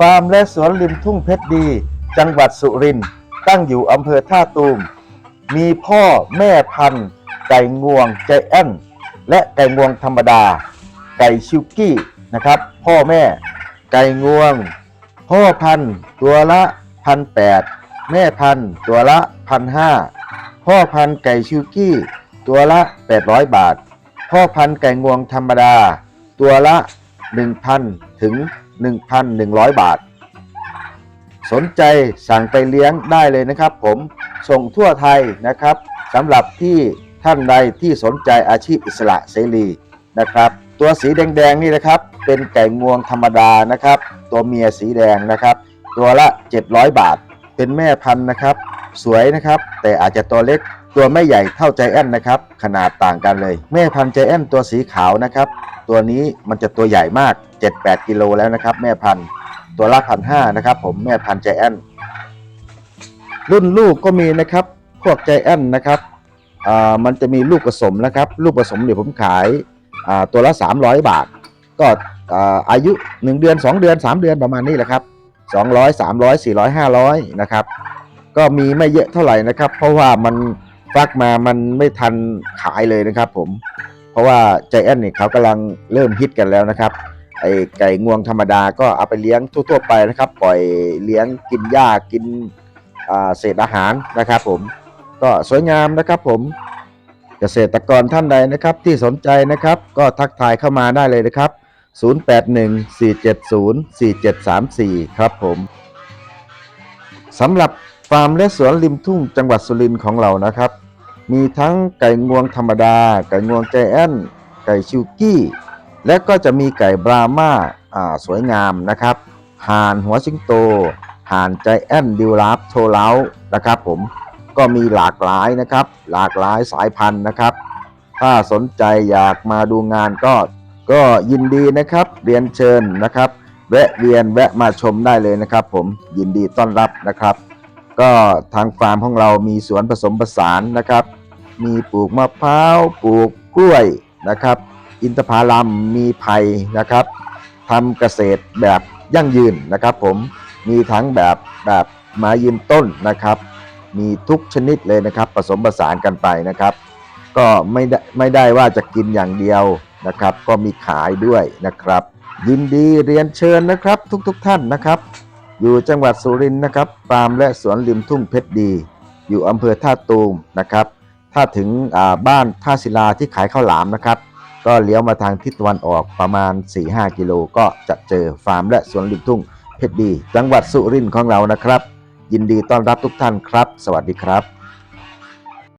ฟาร์มและสวนริมทุ่งเพชรดี จังหวัดสุรินทร์ตั้งอยู่อำเภอท่าตูม มีพ่อแม่พันธุ์ ไก่งวงใจแอนและไก่งวงธรรมดา ไก่ชิวกี้นะครับ พ่อแม่ ไก่งวง พ่อพันธุ์ตัวละพันแปดแม่พันธุ์ตัวละพันห้าพ่อพันธุ์ไก่ชิวกี้ ตัวละ 800 บาท พ่อพันธุ์ไก่งวงธรรมดา ตัวละ 1,000 ถึง 1,100 บาท สนใจสั่งไปเลี้ยงได้เลยนะครับผมส่งทั่วไทยนะครับสำหรับที่ท่านใดที่สนใจอาชีพอิสระเสรีนะครับ ตัวสีแดงๆนี่นะครับเป็นไก่งวงธรรมดานะครับ ตัวเมียสีแดงนะครับ ตัวละ 700 บาท เป็นแม่พันธุ์นะครับ สวยนะครับ แต่อาจจะตัวเล็ก ตัวไม่ใหญ่เท่าใจแอนนะครับ ขนาดต่างกันเลย แม่พันธุ์ใจแอนตัวสีขาวนะครับ ตัวนี้มันจะตัวใหญ่มาก 7-8 กิโลแล้วนะครับ แม่พันธุ์ตัวละพันห้านะครับ ผมแม่พันธุ์ใจแอนรุ่นลูกก็มีนะครับ พวกใจแอนนะครับอ่ามันจะมีลูกผสมนะครับ ลูกผสมเดี๋ยวผมขายอ่าตัวละ 300 บาท ก็อ่าอายุ 1 เดือน 2 เดือน 3 เดือนประมาณนี้แหละครับ 200 300 400 500 นะครับ ก็มีไม่เยอะเท่าไหร่นะครับ เพราะว่ามัน ฟักมามันไม่ทันขายเลยนะครับผม เพราะว่าใจแอนเนี่ยเขากำลังเริ่มฮิตกันแล้วนะครับ ไอไก่งวงธรรมดาก็เอาไปเลี้ยงทั่วๆไปนะครับ ปล่อยเลี้ยงกินหญ้ากินเศษอาหารนะครับผม ก็สวยงามนะครับผมเกษตรกรท่านใดนะครับที่สนใจนะครับ ก็ทักทายเข้ามาได้เลยนะครับ 0814704734 ครับผมสำหรับ ฟาร์มและสวนริมทุ่งจังหวัดสุรินทร์ของเรานะครับ มีทั้งไก่งวงธรรมดา ไก่งวงใจแอนไก่ชิวกี้ และก็จะมีไก่บราม่าอ่าสวยงามนะครับห่านหัวสิงโตห่านใจแอนดิวลาฟโทเลานะครับ ผมก็มีหลากหลายนะครับ หลากหลายสายพันธุ์นะครับ ถ้าสนใจอยากมาดูงานก็ก็ยินดีนะครับ เรียนเชิญนะครับ แวะเวียนแวะมาชมได้เลยนะครับ ผมยินดีต้อนรับนะครับ ก็ทางฟาร์มของเรามีสวนผสมผสานนะครับ มีปลูกมะพร้าวปลูกกล้วยนะครับ อินทผลัมมีไผ่นะครับทำเกษตรแบบยั่งยืนนะครับ ผมมีทั้งแบบแบบไมายืนต้นนะครับ มีทุกชนิดเลยนะครับ ผสมผสานกันไปนะครับ ก็ไม่ได้ไม่ได้ว่าจะกินอย่างเดียวนะครับ ก็มีขายด้วยนะครับ ยินดีเรียนเชิญนะครับทุกๆทท่านนะครับ อยู่จังหวัดสุรินทร์นะครับฟาร์มและสวนริมทุ่งเพชรดี อยู่อำเภอท่าตูมนะครับ ถ้าถึงบ้านท่าศิลาที่ขายข้าวหลามนะครับ ก็เลี้ยวมาทางทิศตะวันออกประมาณ 4-5 กิโลก็จะเจอฟาร์มและสวนริมทุ่งเพชรดี จังหวัดสุรินทร์ของเรานะครับ ยินดีต้อนรับทุกท่านครับ สวัสดีครับ